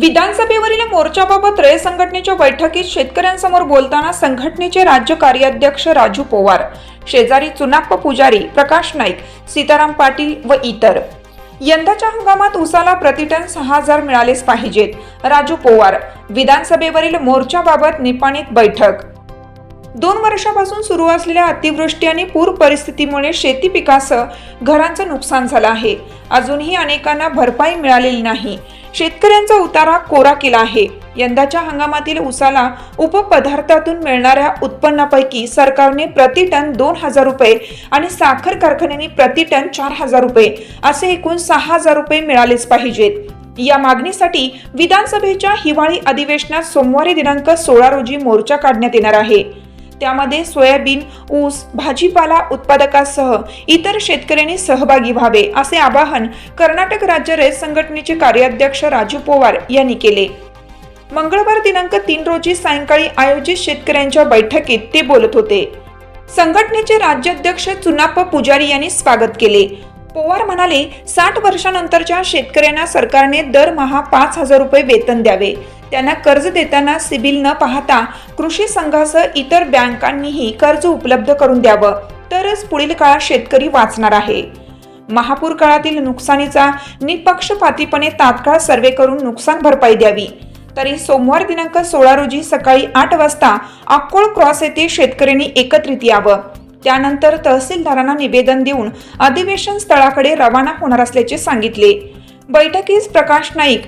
विधानसभेवरील मोर्चाबाबत रय संघटनेच्या बैठकीत शेतकऱ्यांसमोर बोलताना संघटनेचे राज्य कार्याध्यक्ष राजू पोवार शेजारी चुनाप्प पुजारी प्रकाश नाईक सीताराम पाटील व इतर. यंदाच्या हंगामात उसाला प्रतिटन सहा हजार मिळालेच पाहिजेत. राजू पोवार विधानसभेवरील मोर्चाबाबत निपाणीत बैठक. दोन वर्षापासून सुरू असलेल्या अतिवृष्टी आणि पूर परिस्थितीमुळे शेती पिकासह घरांचं नुकसान झालं आहे. अजूनही अनेकांना भरपाई मिळालेली नाही. शेतकऱ्यांचा उतारा कोरा केला आहे. यंदाच्या हंगामातील उसाला उपपदार्थातून मिळणाऱ्या उत्पन्नापैकी सरकारने प्रति टन दोन हजार रुपये आणि साखर कारखान्यांनी प्रति टन चार हजार रुपये असे एकूण सहा हजार रुपये मिळालेच पाहिजेत. या मागणीसाठी विधानसभेच्या हिवाळी अधिवेशनात सोमवारी दिनांक सोळा रोजी मोर्चा काढण्यात येणार आहे. त्यामध्ये सोयाबीन ऊस भाजीपाला उत्पादकासह इतर शेतकऱ्यांनी सहभागी व्हावे असे आवाहन कर्नाटक राज्य रयत संघटनेचे कार्याध्यक्ष राजू पोवार यांनी केले. मंगळवार दिनांक तीन रोजी सायंकाळी आयोजित शेतकऱ्यांच्या बैठकीत ते बोलत होते. संघटनेचे राज्याध्यक्ष चुनाप्पा पुजारी यांनी स्वागत केले. पोवार म्हणाले साठ वर्षानंतरच्या शेतकऱ्यांना सरकारने दरमहा पाच हजार रुपये वेतन द्यावे. त्यांना कर्ज देताना सिबिल न पाहता कृषी संघासह इतर बँकांनीही कर्ज उपलब्ध करून द्यावं. तरच पुढील काळात शेतकरी वाचणार आहे. महापूर काळातील नुकसानीचा निपक्षपातीपणे तात्काळ सर्वे करून नुकसान भरपाई द्यावी. तरी सोमवार दिनांक सोळा रोजी सकाळी आठ वाजता अक्कोळ क्रॉस येथे शेतकऱ्यांनी एकत्रित यावं. त्यानंतर तहसीलदारांना निवेदन देऊन अधिवेशन स्थळाकडे रवाना होणार असल्याचे सांगितले. बैठकीस Prakash Naik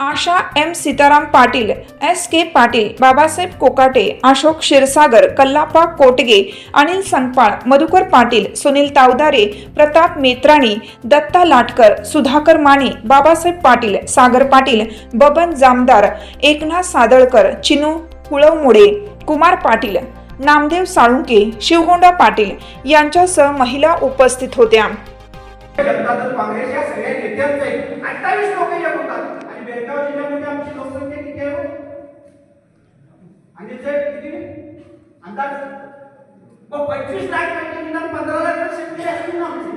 Asha M. Sitaram Patil S. K. Patil Babasaheb Kokate Ashok Kshirsagar Kallappa Kotge Anil Sangpal Madhukar Patil Sunil Tawdare Pratap Metrani Datta Latkar Sudhakar Mane Babasaheb Patil Sagar Patil Baban Jamdar Eknath Sadalkar Chinu Kulwamude Kumar Patil Namdev Salunke Shivgonda Patil यांच्यासह महिला उपस्थित होत्या. बेळगाव जिल्ह्यामध्ये आमची लोकसंख्या किती आहे आणि जे किती? अंदाज? मग पंचवीस लाख म्हणजे निदान पंधरा लाख शेतकरी असतील ना आमचे.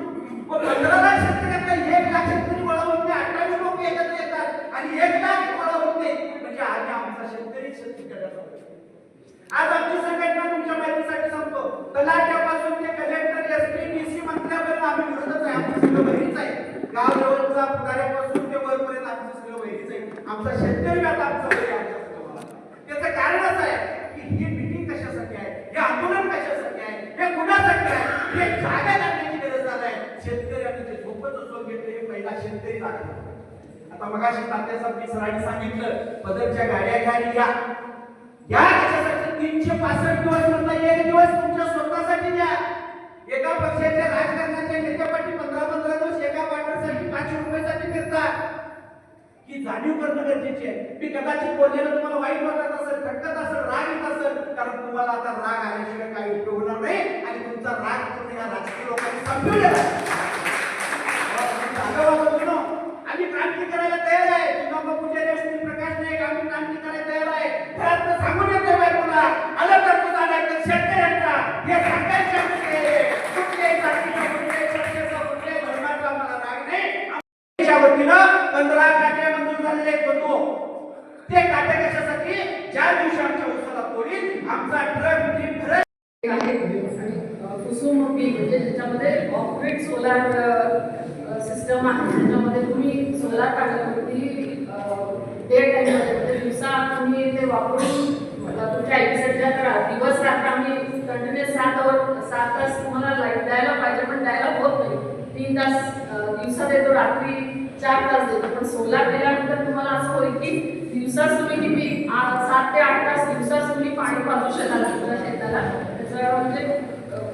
मग पंधरा लाख शेतकऱ्यातला एक लाख शेतकरी गोळा होत अठ्ठावीस लोक एकत्र येतात आणि एक लाख गोळा होत म्हणजे आम्ही आमचा शेतकरी शेतकऱ्याचा आज आमची संघटना तुमच्या माहितीसाठी सांगतो. तलाट्यापासून ते collector S P D C मंत्र्यापर्यंत आम्ही विरोधच आहे. आमचं सगळं वैरीच आहे. गाव लेवलचा पुढाऱ्यापासून ते वरपर्यंत आमचं सगळं वैरीच आहे आमचा शेतकरी आता आमचं वैरी आमच्यासोबत. त्याचं कारणच आहे की ही मिटिंग कशासाठी आहे हे आंदोलन कशासाठी आहे हे कुणासाठी हे जागा लागण्याची गरज झालाय. शेतकरी आता जे झोपत झोप घेतलं हे पहिला शेतकरी लागला. आता मगाशी तात्यासाहेब सरांनी सांगितलं बदलच्या गाड्या घ्या आणि या. या कशासाठी तीनशे पासष्ट दिवस म्हणता एक दिवस तुमच्या स्वतःसाठी द्या. एका पक्षाच्या राजकारणाच्या नेत्यापाठी पंधरा पंधरा दिवस एका वाटरसाठी पाचशे रुपयासाठी फिरतात. ही जाणीव करणं गरजेची आहे. मी कदाचित बोललेलं तुम्हाला वाईट वाटत असेल खटकत असेल राग येत असेल कारण तुम्हाला आता राग आल्याशिवाय काही उपयोग होणार नाही. तुमचा राग तुम्ही या राजकीय लोकांनी संपवलेला आहे आम्ही क्रांती करायला तयार आहे. चिन्नप्पा पुजारी असतील प्रकाश नाईक आम्ही क्रांती करायला तयार आहे. घरात तर सांगून येतोय बायकोला. आलं तर तुझा नाही तर शेतकऱ्यांचा. हे म्हणजे कुठल्याही जातीचा कुठल्याही कुठल्याही धर्माचा राग नाही. आमच्या वतीनं पंधरा काट्या मंजूर झालेले आहेत बंधू ते काट्या कशासाठी? ज्या दिवशी आमच्या उत्सवात तोडील आमचा ट्रक जीप आहे म्हणजे ज्याच्यामध्ये ऑफग्रिड सोलार सिस्टम आहे त्याच्यामध्ये तुम्ही सोलार टाकल्यावरती डे टाईममध्ये म्हणजे दिवसा तुम्ही ते वापरून तुमच्या ॲग्रीसेटच्या करा दिवस रात्र आम्ही कंटिन्युअस सात आवर सात तास तुम्हाला लाइट द्यायला पाहिजे पण द्यायला होत नाही. तीन तास दिवसा देतो रात्री चार तास देतो. पण सोलार दिल्यानंतर तुम्हाला असं होईल की दिवसाच तुम्ही किती सात ते आठ तास दिवसाच तुम्ही पाणी पाजू शकाल तुमच्या शेताला. त्याचं म्हणजे